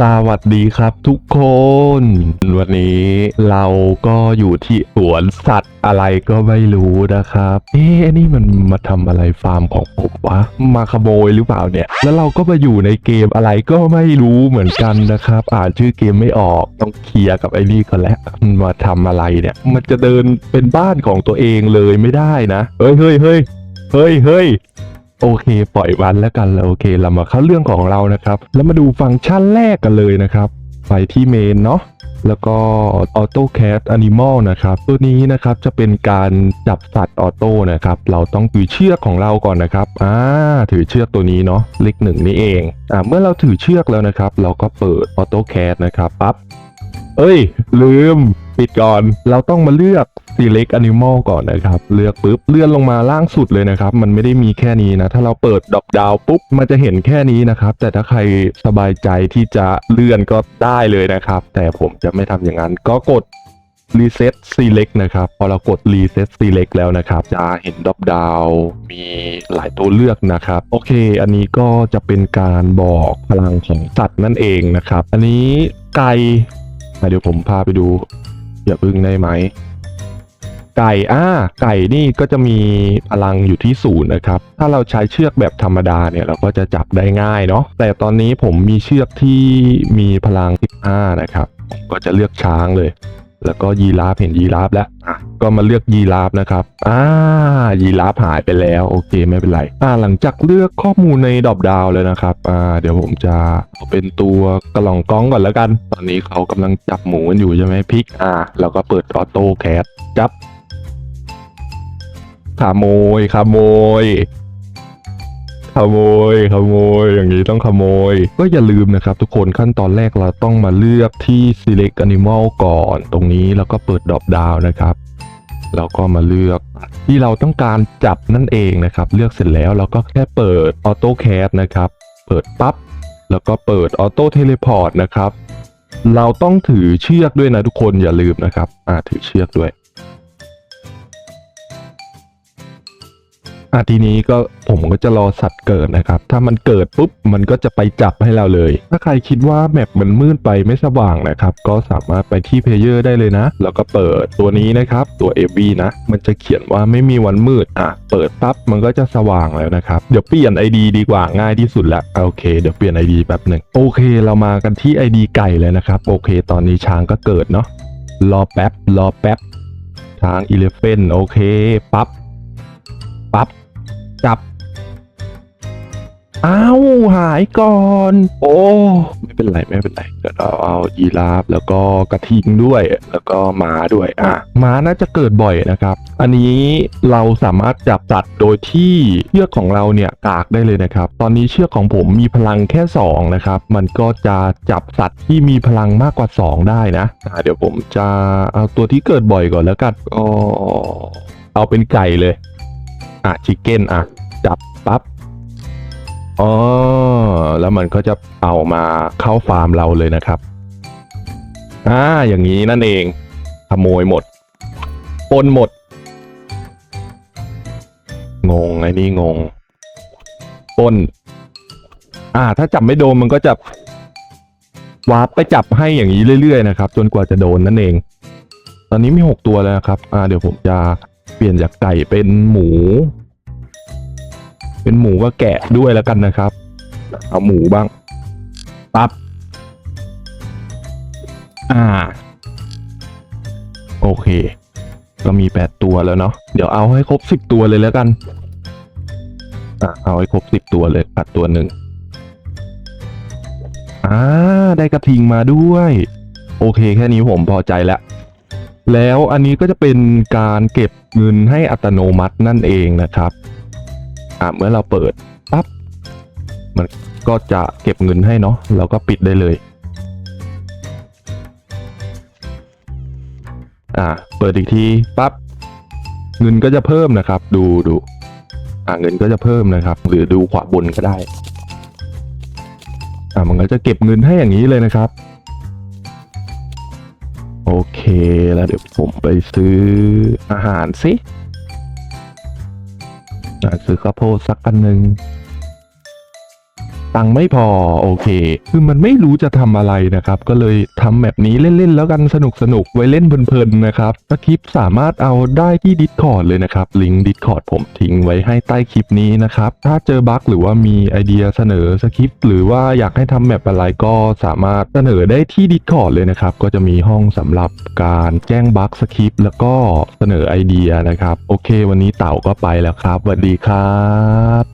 สวัสดีครับทุกคน วันนี้เราก็อยู่ที่สวนสัตว์อะไรก็ไม่รู้นะครับ เอ๊ะนี่มันมาทำอะไรฟาร์มของผมวะ มาขโมยหรือเปล่าเนี่ย แล้วเราก็มาอยู่ในเกมอะไรก็ไม่รู้เหมือนกันนะครับ อ่านชื่อเกมไม่ออกต้องเคลียร์กับไอ้นี่ก่อนแล้วมันมาทำอะไรเนี่ย มันจะเดินเป็นบ้านของตัวเองเลยไม่ได้นะ เฮ้ยเฮ้ยเฮ้ยเฮ้ยเฮ้ย โอเค ปล่อยวันแล้วกันโอเคเรามาเข้าเรื่องของเรานะครับ แล้วมาดูฟังก์ชันแรกกันเลยนะครับ ไปที่เมนเนาะแล้วก็ AutoCAD Animal นะครับ ตัวนี้นะครับจะเป็นการจับสัตว์ออโต้นะครับ เราต้องถือเชือกของเราก่อนนะครับอ่าถือเชือกตัวนี้เนาะเลขหนึ่งนี่เองอ่าเมื่อเราถือเชือกแล้วนะครับ เราก็เปิด AutoCAD นะครับปั๊บเอ้ย ลืม ปิดก่อน เราต้องมาเลือก select animal ก่อนนะครับ เลือกปุ๊บเลื่อนลงมาล่างสุดเลยนะครับ มันไม่ได้มีแค่นี้นะ ถ้าเราเปิดดอกดาวปุ๊บ มันจะเห็นแค่นี้นะครับ แต่ถ้าใครสบายใจที่จะเลื่อนก็ได้เลยนะครับ แต่ผมจะไม่ทำอย่างนั้น ก็กด reset select นะครับ พอเรากด reset select แล้วนะครับ จะเห็นดอกดาวมีหลายตัวเลือกนะครับ โอเค อันนี้ก็จะเป็นการบอกพลังของสัตว์นั่นเองนะครับ อันนี้ไก่อะเดี๋ยวผมพาไปดู อย่าพึ่งได้ไหม ไก่อ่าไก่นี่ก็จะมีพลังอยู่ที่ศูนย์นะครับ ถ้าเราใช้เชือกแบบธรรมดาเนี่ยเราก็จะจับได้ง่ายเนาะแต่ตอนนี้ผมมีเชือกที่มีพลัง15นะครับ ก็จะเลือกช้างเลย แล้วก็ยีราฟเห็นยีราฟแล้วอะก็มาเลือกยีราฟนะครับอ่ายีราฟหายไปแล้วโอเคไม่เป็นไรอ่าหลังจากเลือกข้อมูลในดรอปดาวเลยนะครับอ่าเดี๋ยวผมจะเอาเป็นตัวกระหล่องกล้องก่อนแล้วกัน ตอนนี้เขากำลังจับหมูกันอยู่ใช่ไหมพลิกอ่าเราก็เปิดออโต้แคสจับขโมยขโมย ขโมยขโมยอย่างนี้ต้องขโมย ก็อย่าลืมนะครับทุกคนขั้นตอนแรกเราต้องมาเลือกที่ select animal ก่อน ตรงนี้แล้วก็เปิดดรอปดาวนะครับแล้วก็มาเลือกที่เราต้องการจับนั่นเองนะครับ เลือกเสร็จแล้วเราก็แค่เปิด AutoCAD นะครับ เปิดปั๊บแล้วก็เปิด Auto Teleport นะครับ เราต้องถือเชือกด้วยนะทุกคนอย่าลืมนะครับ อ่าถือเชือกด้วย อะทีนี้ก็ผมก็จะรอสัตว์เกิดนะครับ ถ้ามันเกิดปุ๊บมันก็จะไปจับให้เราเลย ถ้าใครคิดว่าแมปมันมืดไปไม่สว่างนะครับ ก็สามารถไปที่เพลเยอร์ได้เลยนะ แล้วก็เปิดตัวนี้นะครับตัว AV นะ มันจะเขียนว่าไม่มีวันมืดอะเปิดปั๊บมันก็จะสว่างแล้วนะครับ เดี๋ยวเปลี่ยน ID ดีกว่าง่ายที่สุดละโอเค เดี๋ยวเปลี่ยน ID แป๊บหนึ่งโอเค เรามากันที่ ID ไก่เลยนะครับ โอเค ตอนนี้ช้างก็เกิดเนาะรอแป๊บรอแป๊บช้างอีเลฟเฟนโอเคปั๊บปั๊บ จับ อ้าว หายก่อน โอ้ ไม่เป็นไร ไม่เป็นไรเดี๋ยวเราเอายีราฟแล้วก็กระทิงด้วย แล้วก็ม้าด้วย อะม้าน่าจะเกิดบ่อยนะครับ อันนี้เราสามารถจับสัตว์โดยที่เชือกของเราเนี่ยกากได้เลยนะครับ ตอนนี้เชือกของผมมีพลังแค่ 2 นะครับ มันก็จะจับสัตว์ที่มีพลังมากกว่า 2 ได้นะอะเดี๋ยวผมจะเอาตัวที่เกิดบ่อยก่อนแล้วกันก็เอาเป็นไก่เลย อะชิคเก้นอะ จับปั๊บอ๋อแล้วมันก็จะเอามาเข้าฟาร์มเราเลยนะครับอ่าอย่างนี้นั่นเองขโมยหมดปนหมด งงไอ้นี่งงปนอ่า ถ้าจับไม่โดนมันก็จะวาร์ปไปจับให้อย่างนี้เรื่อยๆนะครับ จนกว่าจะโดนนั่นเอง ตอนนี้มีหกตัวแล้วครับ อ่า เดี๋ยวผมจะ ลี่ยนจากไก่เป็นหมู เป็นหมูก็แกะด้วยแล้วกันนะครับ เอาหมูบ้างปับ๊บอ่า โอเคก็มีแปดตัวแล้วเนาะเดี๋ยวเอาให้ครบสิบตัวเลยแล้วกันอะเอาให้ครบสิบตัวเลยตัดตัวหนึ่งอ่าได้กระทิงมาด้วย โอเคแค่นี้ผมพอใจแล้ว แล้วอันนี้ก็จะเป็นการเก็บเงินให้อัตโนมัตินั่นเองนะครับอ่าเมื่อเราเปิดปั๊บมันก็จะเก็บเงินให้เนาะเราก็ปิดได้เลยอ่าเปิดอีกทีปั๊บเงินก็จะเพิ่มนะครับ ดูดูอ่าเงินก็จะเพิ่มนะครับ หรือดูขวาบนก็ได้อ่ามันก็จะเก็บเงินให้อย่างนี้เลยนะครับ แล้วเดี๋ยวผมไปซื้ออาหารสิซื้อข้าวโพดสักอันหนึ่ง ตังค์ไม่พอโอเค คือมันไม่รู้จะทำอะไรนะครับ ก็เลยทำแบบนี้เล่นๆแล้วกันสนุกๆไว้เล่นเพลินๆนะครับสคริปต์สามารถเอาได้ที่ Discord เลยนะครับ ลิงก์ Discord ผมทิ้งไว้ให้ใต้คลิปนี้นะครับ ถ้าเจอบั๊กหรือว่ามีไอเดียเสนอสคริปต์หรือว่าอยากให้ทำแบบอะไรก็สามารถเสนอได้ที่ Discord เลยนะครับ ก็จะมีห้องสำหรับการแจ้งบั๊กสคริปต์แล้วก็เสนอไอเดียนะครับ โอเค วันนี้เต่าก็ไปแล้วครับสวัสดีครับ